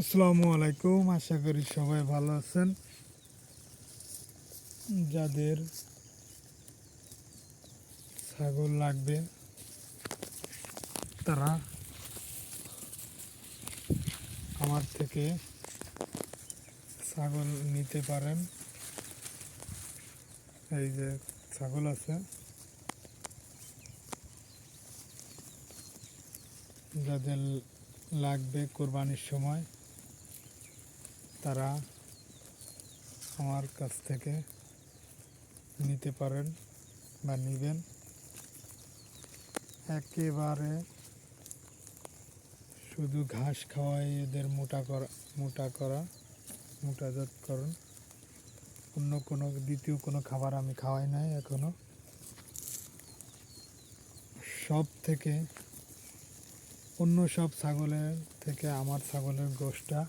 আসসালামু আলাইকুম, আশা করি সবাই ভালো আছেন। যাদের ছাগল লাগবে, তারা আমার থেকে ছাগল নিতে পারেন। এই যে ছাগল আছে। যাদের লাগবে কোরবানির সময় তারা আমার কাছ থেকে নিতে পারেন বা নেবেন। একেবারে শুধু ঘাস খাওয়াই এদের মোটা করা মোটা করা মোটাজাতকরণ অন্য কোনো, দ্বিতীয় কোনো খাবার আমি খাওয়াই নাই এখনও। সব থেকে, অন্য সব ছাগলের থেকে আমার ছাগলের গোষ্ঠটা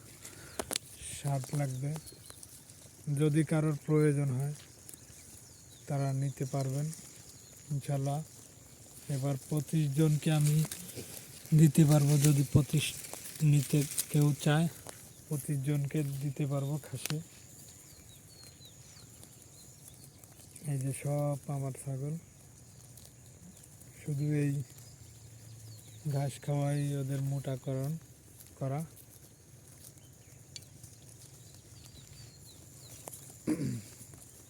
স্বাদ লাগবে। যদি কারোর প্রয়োজন হয়, তারা নিতে পারবেন। ইনশাল্লাহ এবার পঁচিশ জনকে আমি দিতে পারব। যদি পঁচিশ নিতে কেউ চায়, পঁচিশ জনকে দিতে পারব খাসি। এই যে সব আমার ছাগল। শুধু এই ঘাস খাওয়াই ওদের মোটাকরণ করা।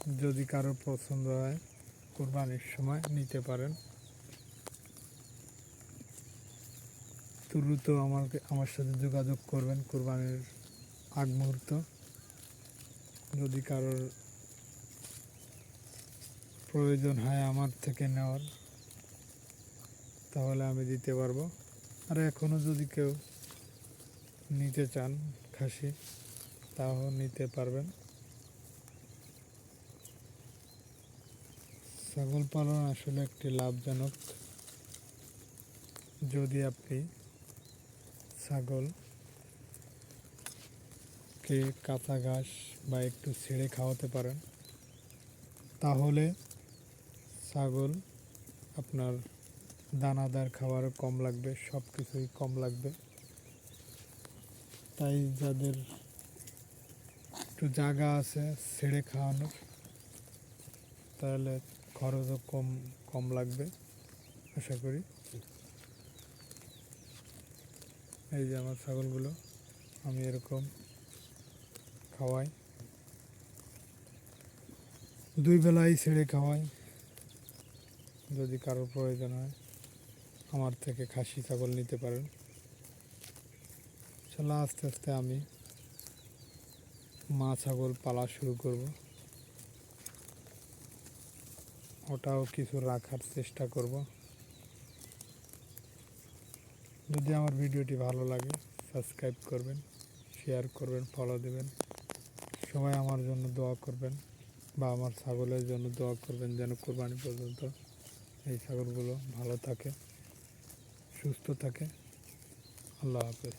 যদি কারও পছন্দ হয়, কোরবানির সময় নিতে পারেন। দ্রুত আমাকে, আমার সাথে যোগাযোগ করবেন কোরবানির আগ মুহূর্ত। যদি কারোর প্রয়োজন হয় আমার থেকে নেওয়ার, তাহলে আমি দিতে পারব। আর এখনও যদি কেউ নিতে চান খাসি, তাও নিতে পারবেন। ছাগল পালন আসলে একটি লাভজনক। যদি আপনি ছাগলকে কাঁচা ঘাস বা একটু ছেড়ে খাওয়াতে পারেন, তাহলে ছাগল আপনার দানাদার খাবার কম লাগবে সব কিছুই কম লাগবে। তাই যাদের একটু জায়গা আছে ছেড়ে খাওয়ানোর, তাহলে খরচও কম কম লাগবে, আশা করি। এই যে আমার ছাগলগুলো, আমি এরকম খাওয়াই। দুই বেলাই ছেড়ে খাওয়াই। যদি কারোর প্রয়োজন হয়, আমার থেকে খাসি ছাগল নিতে পারেন। চলো আস্তে আস্তে আমি মা ছাগল পালা শুরু করব। ওটাও কিছু রাখার চেষ্টা করব। যদি আমার ভিডিওটি ভালো লাগে সাবস্ক্রাইব করবেন শেয়ার করবেন ফলো দেবেন। সবাই আমার জন্য দোয়া করবেন বা আমার ছাগলের জন্য দোয়া করবেন যেন কোরবানি পর্যন্ত এই ছাগলগুলো ভালো থাকে, সুস্থ থাকে। আল্লাহ হাফেজ।